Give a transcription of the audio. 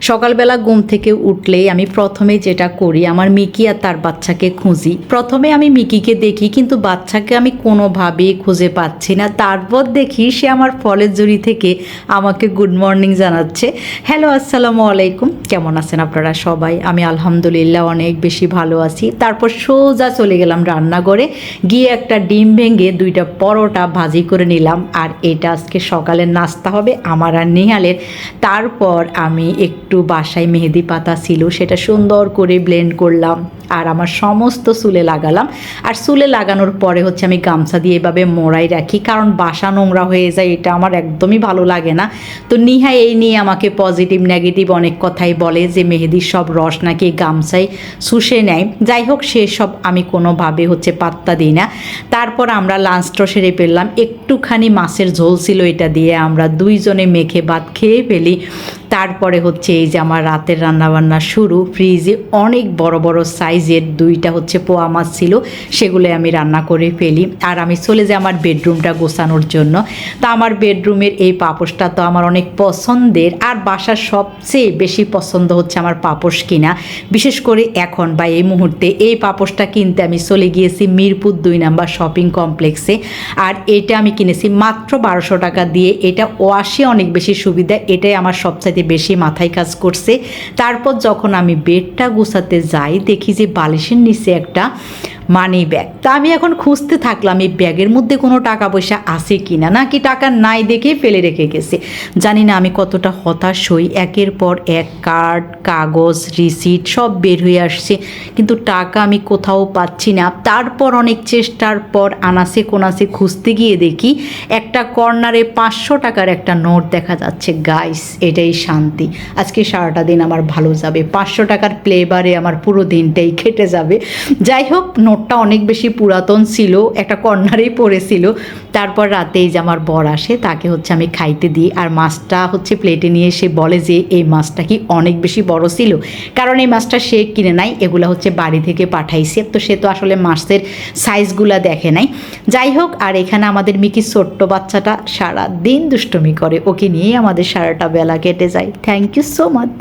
সকালবেলা ঘুম থেকে উঠলেই আমি প্রথমে যেটা করি, আমার মিকি আর তার বাচ্চাকে খুঁজি। প্রথমে আমি মিকিকে দেখি, কিন্তু বাচ্চাকে আমি কোনোভাবেই খুঁজে পাচ্ছি না। তারপর দেখি সে আমার ফলের জুড়ি থেকে আমাকে গুড মর্নিং জানাচ্ছে। হ্যালো আসসালামু আলাইকুম। কেমন আছেন আপনারা সবাই? আমি আলহামদুলিল্লাহ অনেক বেশি ভালো আছি। তারপর সোজা চলে গেলাম রান্নাঘরে। গিয়ে একটা ডিম ভেঙে দুইটা পরোটা ভাজি করে নিলাম। আর এটা আজকে সকালের নাস্তা হবে আমার আর নেহালের। তারপর আমি একটু বাসায় মেহেদি পাতা ছিল, সেটা সুন্দর করে ব্লেন্ড করলাম আর আমার সমস্ত চুলে লাগালাম। আর চুলে লাগানোর পরে হচ্ছে আমি গামছা দিয়ে এভাবে মোড়াই রাখি, কারণ বাসা নোংরা হয়ে যায়, এটা আমার একদমই ভালো লাগে না। তো নিহা এই নিয়ে আমাকে পজিটিভ নেগেটিভ অনেক কথাই বলে যে মেহেদির সব রস নাকি গামছায় শুষে নেয়। যাই হোক, সেসব আমি কোনোভাবে হচ্ছে পাত্তা দিই না। তারপর আমরা লাঞ্চটা সেরে ফেললাম, একটুখানি মাছের ঝোল ছিল এটা দিয়ে আমরা দুইজনে মেখে ভাত খেয়ে ফেলি। তারপরে হচ্ছে এই যে আমার রাতের রান্নাবান্না শুরু ফ্রিজে অনেক বড় বড় সাইজের দুইটা হচ্ছে পোয়া মাছ ছিল সেগুলো আমি রান্না করে ফেলি। আর আমি চলে যাই আমার বেডরুমটা গোছানোর জন্য। তা আমার বেডরুমের এই পাপোশটা তো আমার অনেক পছন্দের, আর বাসার সবচেয়ে বেশি পছন্দ হচ্ছে আমার পাপোশ কিনা। বিশেষ করে এখন বা এই মুহূর্তে এই পাপোশটা কিনতে আমি চলে গিয়েছি মিরপুর দুই নাম্বার শপিং কমপ্লেক্সে আর এটা আমি কিনেছি মাত্র বারোশো টাকা দিয়ে। এটা ওয়াশে অনেক বেশি সুবিধা, এটাই আমার সবচাইতে বেশি মাথায় কাজ করছে। তারপর যখন আমি বেডটা গুছাতে যাই, দেখি যে বালিশের নিচে একটা মানি ব্যাগ তা আমি এখন খুঁজতে থাকলাম এই ব্যাগের মধ্যে কোনো টাকা পয়সা আছে কি না নাকি টাকা নাই দেখে ফেলে রেখে গেছে। জানি না আমি কতটা হতাশ হই, একের পর এক কার্ড, কাগজ রিসিট সব বের হয়ে আসছে। কিন্তু টাকা আমি কোথাও পাচ্ছি না। তারপর অনেক চেষ্টার পর আনাসে কোনাসে খুঁজতে গিয়ে দেখি একটা কর্নারে পাঁচশো টাকার একটা নোট দেখা যাচ্ছে। গাইস এটাই শান্তি। আজকে সারাটা দিন আমার ভালো যাবে। পাঁচশো টাকার প্লেবারে আমার পুরো দিনটাই কেটে যাবে। যাই হোক নোটটা অনেক বেশি পুরাতন ছিল, একটা কর্নারেই পড়েছিল। তারপর রাতেই যে আমার বর আসে, তাকে হচ্ছে আমি খাইতে দিই। আর মাছটা হচ্ছে প্লেটে নিয়ে এসে বলে যে, এই মাছটা কি অনেক বেশি বড় ছিল? কারণ এই মাছটা সে কিনে নাই, এগুলো হচ্ছে বাড়ি থেকে পাঠাইছে। তো সে তো আসলে মাছের সাইজগুলা দেখে নাই। যাই হোক, আর এখানে আমাদের মিকি ছোট্ট বাচ্চাটা সারা দিন দুষ্টুমি করে। ওকে নিয়েই আমাদের সারাটা বেলা কেটে যায়। Thank you so much